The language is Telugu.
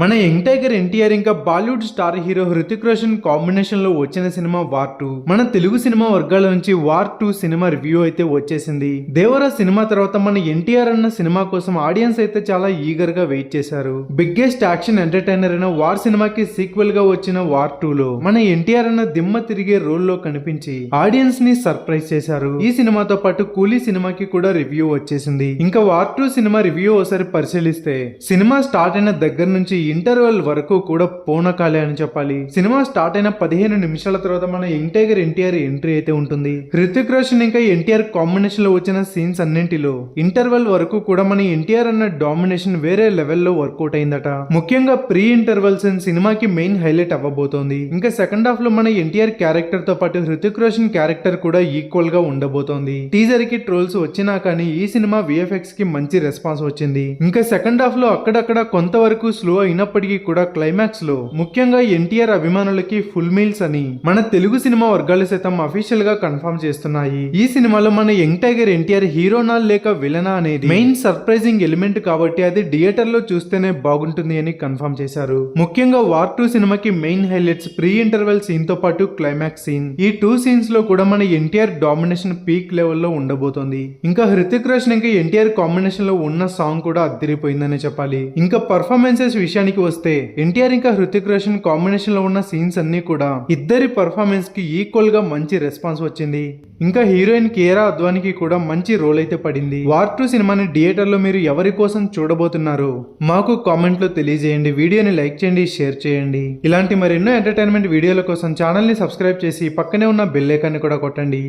మన యంగ్ టైగర్ ఎన్టీఆర్ ఇంకా Bollywood star hero Hrithik Roshan కాంబినేషన్లో వచ్చిన సినిమా వార్ టూ. మన తెలుగు సినిమా వర్గాల నుంచి వార్ టూ సినిమా రివ్యూ అయితే వచ్చేసింది. దేవరా సినిమా తర్వాత మన ఎన్టీఆర్ అన్న సినిమా కోసం ఆడియన్స్ అయితే చాలా ఈగర్గా వెయిట్ చేశారు. బిగ్గెస్ట్ యాక్షన్ ఎంటర్టైనర్ అయిన వార్ సినిమాకి సీక్వెల్గా వచ్చిన వార్ టూ లో మన ఎన్టీఆర్ అన్న దిమ్మ తిరిగే రోల్లో కనిపించి ఆడియన్స్ని సర్ప్రైజ్ చేశారు. ఈ సినిమాతో పాటు కూలీ సినిమాకి కూడా రివ్యూ వచ్చేసింది. ఇంకా వార్ టూ సినిమా రివ్యూ ఒకసారి పరిశీలిస్తే సినిమా స్టార్ట్ అయిన దగ్గర నుంచి ఇంటర్వెల్ వరకు కూడా పూనకాలే అని చెప్పాలి. సినిమా స్టార్ట్ అయిన పదిహేను నిమిషాల తర్వాత మన యంగ్ టైగర్ ఎన్టీఆర్ ఎంట్రీ అయితే ఉంటుంది. హృతిక్ రోషన్ ఇంకా ఎన్టీఆర్ కాంబినేషన్లో వచ్చిన సీన్స్ అన్నింటిలో ఇంటర్వెల్ వరకు కూడా మన ఎన్టీఆర్ అన్న డామినేషన్ వేరే లెవెల్లో వర్కౌట్ అయిందట. ముఖ్యంగా ప్రీ ఇంటర్వెల్ సీన్ సినిమాకి మెయిన్ హైలైట్ అవ్వబోతోంది. ఇంకా సెకండ్ హాఫ్లో మన ఎన్టీఆర్ క్యారెక్టర్తో పాటు హృతిక్ రోషన్ క్యారెక్టర్ కూడా ఈక్వల్గా ఉండబోతోంది. టీజర్కి ట్రోల్స్ వచ్చినా కానీ ఈ సినిమా విఎఫ్ఎక్స్కి మంచి రెస్పాన్స్ వచ్చింది. ఇంకా సెకండ్ హాఫ్లో అక్కడక్కడ కొంతవరకు స్లో అయినప్పటికీ కూడా క్లైమాక్స్లో ముఖ్యంగా ఎన్టీఆర్ అభిమానులకి ఫుల్ మీల్స్ అని మన తెలుగు సినిమా వర్గాలు సైతం అఫీషియల్గా కన్ఫర్మ్ చేస్తున్నాయి. ఈ సినిమాలో మన యంగ్ టైగర్ ఎన్టీఆర్ హీరోనా లేక విలనా అనేది మెయిన్ సర్ప్రైజింగ్ ఎలిమెంట్ కాబట్టి అది థియేటర్లో చూస్తేనే బాగుంటుంది అని కన్ఫర్మ్ చేశారు. ముఖ్యంగా వార్ టూ సినిమాకి మెయిన్ హైలైట్స్ ప్రీ ఇంటర్వెల్ సీన్తో పాటు క్లైమాక్స్ సీన్ ఈ టూ సీన్స్లో కూడా మన ఎన్టీఆర్ డామినేషన్ పీక్ లెవెల్లో ఉండబోతోంది. ఇంకా హృతిక్ రోషన్ ఇంకా ఎన్టీఆర్ కాంబినేషన్లో ఉన్న సాంగ్ కూడా అద్దరిపోయిందని చెప్పాలి. ఇంకా పర్ఫార్మెన్సెస్ విషయానికి వస్తే ఎన్టీఆర్ ఇంకా హృతిక్ రోషన్ కాంబినేషన్లో ఉన్న సీన్స్ అన్ని కూడా ఇద్దరి పర్ఫార్మెన్స్కి ఈక్వల్గా మంచి రెస్పాన్స్ వచ్చింది. ఇంకా హీరోయిన్ కేరా అద్వానికి కూడా మంచి రోల్ అయితే పడింది. వార్ టూ సినిమాని థియేటర్లో మీరు ఎవరి కోసం చూడబోతున్నారు? మాకు కామెంట్లో తెలియజేయండి. వీడియోని లైక్ చేయండి షేర్ చేయండి. ఇలాంటి మరెన్నో ఎంటర్టైన్మెంట్ వీడియోల కోసం ఛానల్ని సబ్స్క్రైబ్ చేసి పక్కనే ఉన్న బెల్ ఐకాన్ని కూడా కొట్టండి.